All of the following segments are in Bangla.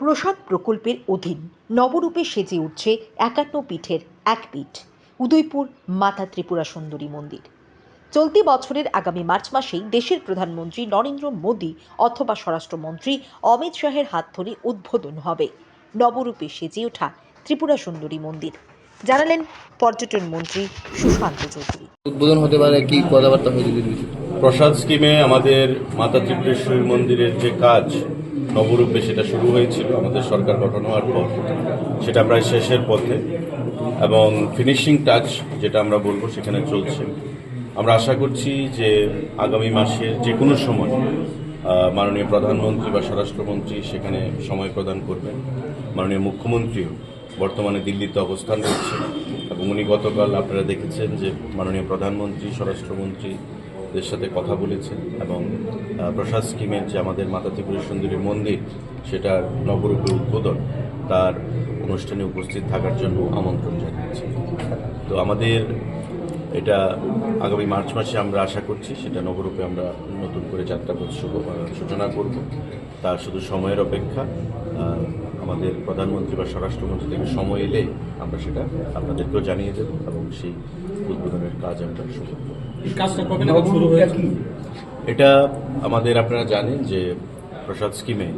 প্রসাদ প্রকল্পের অধীন নবরূপে সেজে উঠছে একান্ন পীঠের এক পীঠ, উদয়পুর মাতা ত্রিপুরা সুন্দরী মন্দির। চলতি বছরের আগামী মার্চ মাসেই দেশের প্রধানমন্ত্রী নরেন্দ্র মোদী অথবা স্বরাষ্ট্রমন্ত্রী অমিত শাহের হাত ধরে উদ্বোধন হবে নবরূপে সেজে ওঠা ত্রিপুরা সুন্দরী মন্দির। জানালেন পর্যটন মন্ত্রী সুশান্ত চৌধুরী। উদ্বোধন হতে পারে কি কথাবার্তা হয়েছে প্রসাদ স্কিমে আমাদের মাতা ত্রিপুরেশ্বরী মন্দিরের যে কাজ নবরূপে সেটা শুরু হয়েছিল, আমাদের সরকার গঠন হওয়ার পর। সেটা প্রায় শেষের পথে। এবং ফিনিশিং টাচ যেটা আমরা বলব, সেখানে চলছে। আমরা আশা করছি যে আগামী মাসের যে কোনো সময় মাননীয় প্রধানমন্ত্রী বা স্বরাষ্ট্রমন্ত্রী সেখানে সময় প্রদান করবেন। মাননীয় মুখ্যমন্ত্রীও বর্তমানে দিল্লিতে অবস্থান করছে এবং উনি গতকাল আপনারা দেখেছেন যে মাননীয় প্রধানমন্ত্রী, স্বরাষ্ট্রমন্ত্রী দের সাথে কথা বলেছেন এবং প্রসাদ স্কিমের যে আমাদের মাতা ত্রিপুরা সুন্দরী মন্দির, সেটার নবরূপে উদ্বোধন তার অনুষ্ঠানে উপস্থিত থাকার জন্য আমন্ত্রণ জানিয়েছি। তো আমাদের এটা আগামী মার্চ মাসে আমরা আশা করছি সেটা নবরূপে আমরা নতুন করে শুভ- সূচনা করব। তার শুধু সময়ের অপেক্ষা আমাদের প্রধানমন্ত্রী বা স্বরাষ্ট্রমন্ত্রী থেকে সময় এলে আমরা সেটা আপনাদেরকেও জানিয়ে দেব এবং সেই উদ্বোধনের কাজ আমরা শুরু শুরু হয়েছে? এটা আমাদের আপনারা জানেন যে প্রসাদ স্কিমে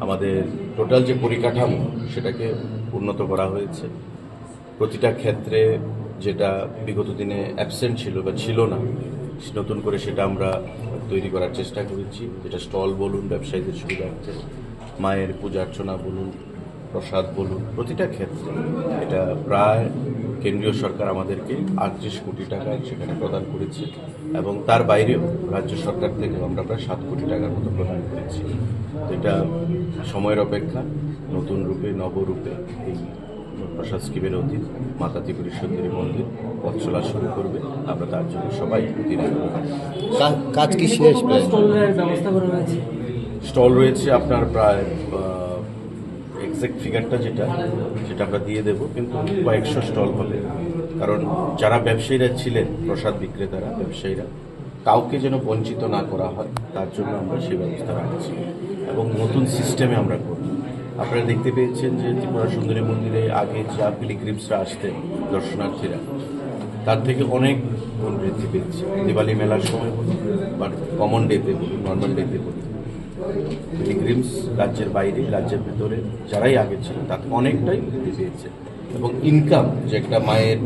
আমাদের টোটাল যে পরিকাঠামো সেটাকে উন্নত করা হয়েছে। প্রতিটা ক্ষেত্রে যেটা বিগত দিনে অ্যাবসেন্ট ছিল বা ছিল না নতুন করে সেটা আমরা তৈরি করার চেষ্টা করেছি। যেটা স্টল বলুন ব্যবসায়ীদের সুবিধার্থে মায়ের পূজা অর্চনা বলুন প্রসাদ বলুন প্রতিটা ক্ষেত্রে এটা প্রায় কেন্দ্রীয় সরকার আমাদেরকে আটত্রিশ কোটি টাকা সেখানে প্রদান করেছে এবং তার বাইরেও রাজ্য সরকার থেকেও আমরা প্রায় সাত কোটি টাকার মতো প্রদান করেছি। তো এটা সময়ের অপেক্ষা নতুন রূপে নবরূপে এই প্রসাদ স্কিমের অধীন মাতা ত্রিপুরী সুন্দরী মন্দির পথ চলা শুরু করবে। আমরা তার জন্য সবাই কাজ কি শেষ? ব্যবস্থা করা হয়েছে। স্টল রয়েছে আপনার প্রায় এক্সাক্ট ফিগারটা যেটা সেটা আমরা দিয়ে দেব, কিন্তু কয়েকশো স্টল হবে। কারণ যারা ব্যবসায়ীরা ছিলেন, প্রসাদ বিক্রেতারা, ব্যবসায়ীরা, কাউকে যেন বঞ্চিত না করা হয়, তার জন্য আমরা সেই ব্যবস্থা রাখছি এবং নতুন সিস্টেমে আমরা করব। আপনারা দেখতে পেয়েছেন যে ত্রিপুরা সুন্দরী মন্দিরে আগে যা পিলিগ্রিমসরা আসতেন, দর্শনার্থীরা, তার থেকে অনেক গুণ বৃদ্ধি পেয়েছে। দিওয়ালি মেলার সময় বা কমন ডেতে বলুন নর্মাল ডেতে বলুন। পিলিগ্রিমস রাজ্যের বাইরে, রাজ্যের ভেতরে যারাই আগে ছিল তাতে অনেকটাই বৃদ্ধি পেয়েছে। এবং ইনকাম যে একটা মায়ের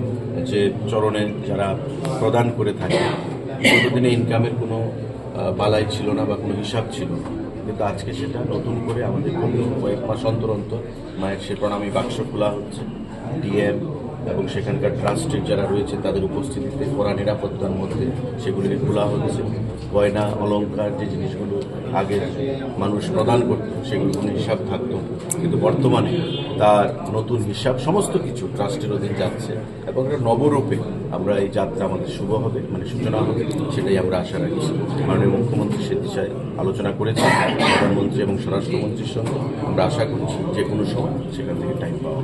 যে চরণে যারা প্রদান করে থাকে দিনে ইনকামের কোনো বালাই ছিল না বা কোনো হিসাব ছিল না। কিন্তু আজকে সেটা নতুন করে আমাদের কয়েক মাস অন্তর অন্তর মায়ের সে প্রণামী বাক্স খোলা হচ্ছে। ডিএম এবং সেখানকার ট্রাস্টের যারা রয়েছে, তাদের উপস্থিতিতে কড়া নিরাপত্তার মধ্যে সেগুলিকে খোলা হচ্ছে। গয়না অলঙ্কার যে জিনিসগুলো আগে মানুষ প্রদান করত, সেগুলো কোনো হিসাব থাকতো। কিন্তু বর্তমানে তার নতুন হিসাব সমস্ত কিছু ট্রাস্টের অধীন যাচ্ছে এবং একটা নবরূপে আমরা এই যাত্রা আমাদের শুভ হবে মানে সূচনা হবে, সেটাই আমরা আশা রাখছি। মাননীয় মুখ্যমন্ত্রী সে দিশায় আলোচনা করেছেন, প্রধানমন্ত্রী এবং স্বরাষ্ট্রমন্ত্রীর সঙ্গে। আমরা আশা করছি যে কোনো সময় সেখান থেকে টাইম পাওয়া